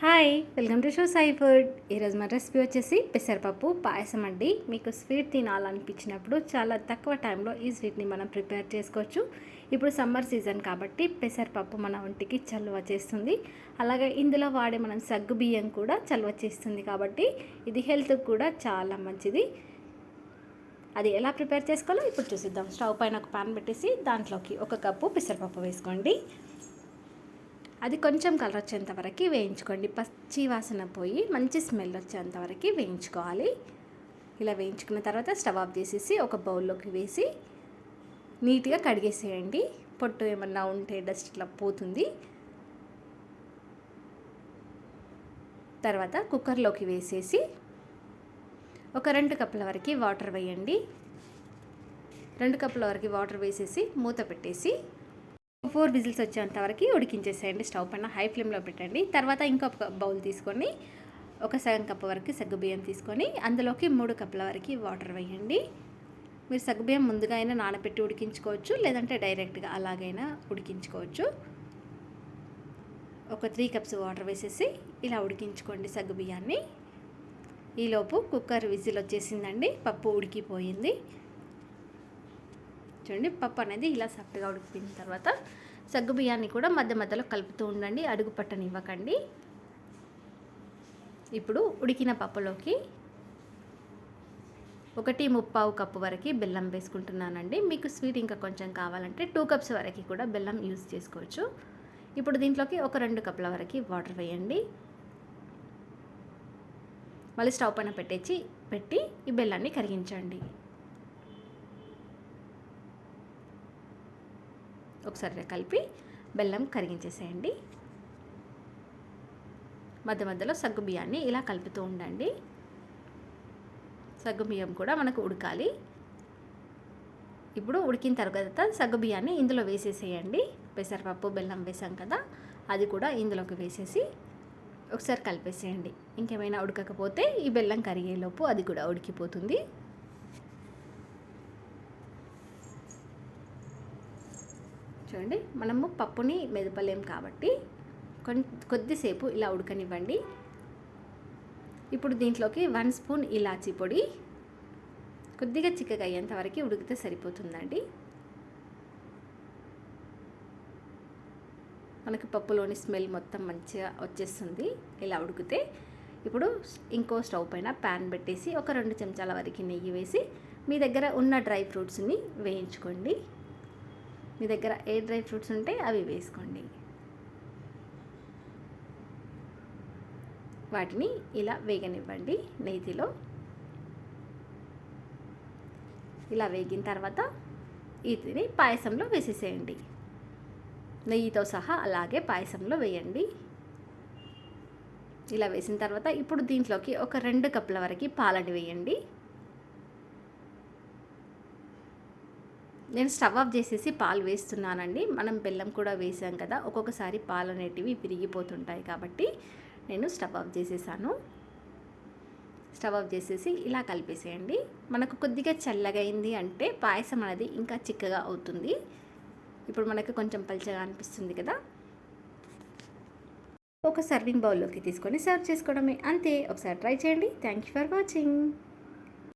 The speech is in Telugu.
Hi welcome to show Sai food. ఈరోజు మన రెసిపీ వచ్చేసి పెసరపప్పు పాయసం అండి. మీకు స్వీట్ తినాలనిపించినప్పుడు చాలా తక్కువ టైంలో ఈ స్వీట్ని మనం ప్రిపేర్ చేసుకోవచ్చు. ఇప్పుడు సమ్మర్ సీజన్ కాబట్టి పెసరపప్పు మన ఒంటికి చల్లువ చేస్తుంది. అలాగే ఇందులో వాడే మనం సగ్గు బియ్యం కూడా చల్లువ చేస్తుంది కాబట్టి ఇది హెల్త్కి కూడా చాలా మంచిది. అది ఎలా ప్రిపేర్ చేసుకోవాలో ఇప్పుడు చూసిద్దాం. స్టవ్ పైన ఒక పాన్ పెట్టేసి దాంట్లోకి ఒక కప్పు పెసరపప్పు వేసుకోండి. అది కొంచెం కలర్ వచ్చేంత వరకు వేయించుకోండి. పచ్చి వాసన పోయి మంచి స్మెల్ వచ్చేంత వరకు వేయించుకోవాలి. ఇలా వేయించుకున్న తర్వాత స్టవ్ ఆఫ్ చేసేసి ఒక బౌల్లోకి వేసి నీట్గా కడిగేసేయండి. పొట్టు ఏమన్నా ఉంటే డస్ట్ ఇట్లా పోతుంది. తర్వాత కుక్కర్లోకి వేసేసి ఒక రెండు కప్పుల వరకు వాటర్ వేయండి. రెండు కప్పుల వరకు వాటర్ వేసేసి మూత పెట్టేసి ఫోర్ విజిల్స్ వచ్చేంత వరకు ఉడికించేసేయండి. స్టవ్ పైన హై ఫ్లేమ్లో పెట్టండి. తర్వాత ఇంకొక బౌల్ తీసుకొని ఒక సగం కప్పు వరకు సగ్గుబియ్యం తీసుకొని అందులోకి మూడు కప్పుల వరకు వాటర్ వేయండి. మీరు సగ్గుబియ్యం ముందుగా అయినా నానబెట్టి ఉడికించుకోవచ్చు. లేదంటే డైరెక్ట్గా అలాగైనా ఉడికించుకోవచ్చు. ఒక త్రీ కప్స్ వాటర్ వేసేసి ఇలా ఉడికించుకోండి సగ్గుబియ్యాన్ని ఈలోపు కుక్కర్ విజిల్ వచ్చేసిందండి. పప్పు ఉడికిపోయింది. చూడండి పప్పు అనేది ఇలా సాఫ్ట్గా ఉడికిపోయిన తర్వాత సగ్గు బియ్యాన్ని కూడా మధ్య మధ్యలో కలుపుతూ ఉండండి అడుగు పట్టనివ్వకండి. ఇప్పుడు ఉడికిన పప్పులోకి ఒకటి ముప్పావు కప్పు వరకు బెల్లం వేసుకుంటున్నానండి. మీకు స్వీట్ ఇంకా కొంచెం కావాలంటే టూ కప్స్ వరకు కూడా బెల్లం యూజ్ చేసుకోవచ్చు. ఇప్పుడు దీంట్లోకి ఒక రెండు కప్పుల వరకు వాటర్ వేయండి. మళ్ళీ స్టవ్ పైన పెట్టేసి పెట్టి ఈ బెల్లాన్ని కరిగించండి. ఒకసారి కలిపి బెల్లం కరిగించేసేయండి. మధ్య మధ్యలో సగ్గు బియ్యాన్ని ఇలా కలుపుతూ ఉండండి. సగ్గు బియ్యం కూడా మనకు ఉడకాలి. ఇప్పుడు ఉడికిన తర్వాత సగ్గు బియ్యాన్ని ఇందులో వేసేసేయండి. పెసరపప్పు బెల్లం వేసాం కదా అది కూడా ఇందులోకి వేసేసి ఒకసారి కలిపేసేయండి. ఇంకేమైనా ఉడకకపోతే ఈ బెల్లం కరిగేలోపు అది కూడా ఉడికిపోతుంది. చూడండి మనము పప్పుని మెదపలేం కాబట్టి కొద్దిసేపు ఇలా ఉడకనివ్వండి. ఇప్పుడు దీంట్లోకి వన్ స్పూన్ ఇలాచీ పొడి. కొద్దిగా చిక్కగా అయ్యేంత వరకు ఉడికితే సరిపోతుందండి. మనకి పప్పులోని స్మెల్ మొత్తం మంచిగా వచ్చేస్తుంది ఇలా ఉడికితే. ఇప్పుడు ఇంకో స్టవ్ పైన ప్యాన్ పెట్టేసి ఒక రెండు చెంచాల వరకు నెయ్యి వేసి మీ దగ్గర ఉన్న డ్రై ఫ్రూట్స్ని వేయించుకోండి. మీ దగ్గర ఏ డ్రై ఫ్రూట్స్ ఉంటే అవి వేసుకోండి. వాటిని ఇలా వేగనివ్వండి నెయ్యిలో ఇలా వేగిన తర్వాత వీటిని పాయసంలో వేసేసేయండి. నెయ్యితో సహా అలాగే పాయసంలో వేయండి. ఇలా వేసిన తర్వాత ఇప్పుడు దీంట్లోకి ఒక రెండు కప్పుల వరకు పాలని వేయండి. నేను స్టవ్ ఆఫ్ చేసేసి పాలు వేస్తున్నానండి. మనం బెల్లం కూడా వేసాం కదా ఒక్కొక్కసారి పాలు అనేటివి విరిగిపోతుంటాయి కాబట్టి నేను స్టవ్ ఆఫ్ చేసేసాను. స్టవ్ ఆఫ్ చేసేసి ఇలా కలిపేసేయండి. మనకు కొద్దిగా చల్లగైంది అంటే పాయసం అనేది ఇంకా చిక్కగా అవుతుంది. ఇప్పుడు మనకు కొంచెం పల్చగా అనిపిస్తుంది కదా. ఒక సర్వింగ్ బౌల్లోకి తీసుకొని సర్వ్ చేసుకోవడమే. అంతే ఒకసారి ట్రై చేయండి. Thank you for watching.